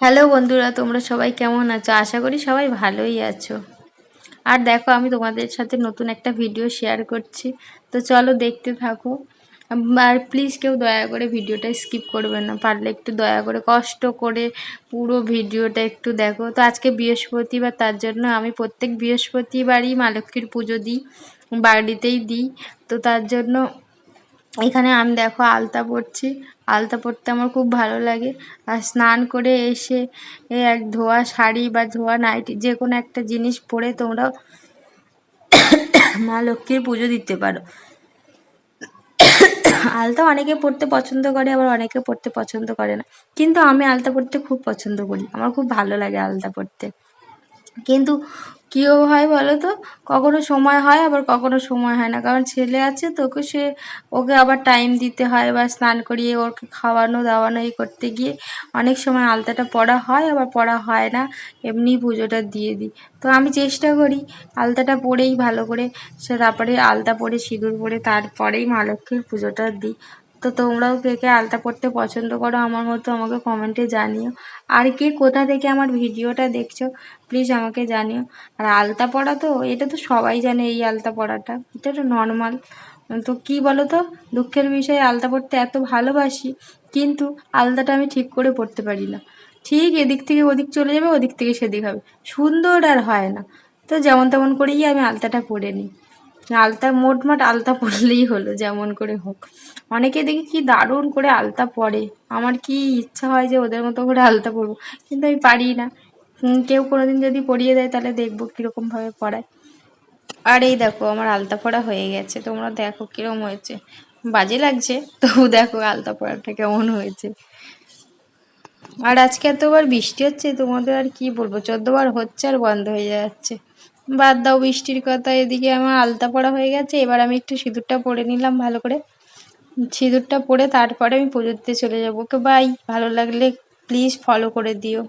Hello বন্ধুরা, তোমরা সবাই কেমন আছো? আশা করি সবাই ভালোই আছো। আর দেখো, আমি তোমাদের সাথে নতুন একটা ভিডিও শেয়ার করছি। তো চলো দেখতে থাকো। আর প্লিজ কেউ দয়া করে ভিডিওটা স্কিপ করবে না। পারলে একটু দয়া করে, কষ্ট করে পুরো ভিডিওটা একটু দেখো। তো আজকে বৃহস্পতিবার, তার জন্য আমি প্রত্যেক বৃহস্পতিবারই মা লক্ষ্মীর পুজো দিই, বাড়িতেই দিই। তো তার জন্য এখানে আমি দেখো আলতা পরছি। আলতা পরতে আমার খুব ভালো লাগে। আর স্নান করে এসে এক ধোয়া শাড়ি বা ধোয়া নাইটি যে কোনো একটা জিনিস পরে তোমরা মা লক্ষ্মীর পুজো দিতে পারো। আলতা অনেকে পড়তে পছন্দ করে, আবার অনেকে পড়তে পছন্দ করে না। কিন্তু আমি আলতা পড়তে খুব পছন্দ করি। আমার খুব ভালো লাগে আলতা পড়তে কিন্তু কীও হয় বলো তো কখনো সময় হয়, আবার কখনো সময় হয় না। কারণ ছেলে আছে তো ওকে সে ওকে আবার টাইম দিতে হয় বা স্নান করিয়ে ওকে খাওয়ানো, দাওয়ানো, এই করতে গিয়ে অনেক সময় আলতাটা পড়া হয়, আবার পড়া হয় না। এমনি পুজোটা দিয়ে দিই। তো আমি চেষ্টা করি আলতাটা পরেই ভালো করে। সে তারপরে আলতা পরে সিঁদুর পরে তারপরেই মা লক্ষ্মীর পুজোটা দিই। তো তোমরাও কে কে আলতা পড়তে পছন্দ করো, আমার মতো আমাকে কমেন্টে জানিও। আর কে কোথা থেকে আমার ভিডিওটা দেখছ প্লিজ আমাকে জানিও। আর আলতা পড়া তো, এটা তো সবাই জানে এই আলতা পড়াটা, এটা তো নর্মাল তো কি বলো তো দুঃখের বিষয়ে আলতা পড়তে এত ভালোবাসি, কিন্তু আলতাটা আমি ঠিক করে পড়তে পারি না। ঠিক এদিক থেকে ওদিক চলে যাবে, ওদিক থেকে সেদিক হবে। সুন্দর আর হয় না। তো যেমন তেমন করেই আমি আলতাটা পরে নিই। আলতা, মোটমাট আলতা পরলেই হলো, যেমন করে হোক। অনেকে দেখি কি দারুণ করে আলতা পরে। আমার কি ইচ্ছা হয় যে ওদের মতো করে আলতা পরবো, কিন্তু আমি পারি না। কেউ কোনোদিন যদি পরিয়ে দেয়, তাহলে দেখব কীরকমভাবে পড়ায় আর এই দেখো, আমার আলতা পড়া হয়ে গেছে। তোমরা দেখো কীরকম হয়েছে। বাজে লাগছে, তবু দেখো আলতা পড়াটা কেমন হয়েছে। আর আজকে এতবার বৃষ্টি হচ্ছে, তোমাদের আর কি বলব? চোদ্দবার হচ্ছে আর বন্ধ হয়ে যাচ্ছে। বাদ দাও বৃষ্টির কথা, এদিকে আমার আলতা পড়া হয়ে গেছে, এবার আমি একটু সিঁদুরটা পরে নিলাম ভালো করে। সিঁদুরটা পরে তারপরে আমি পুজোতে চলে যাব। ওকে বাই ভালো লাগলে প্লিজ ফলো করে দিও।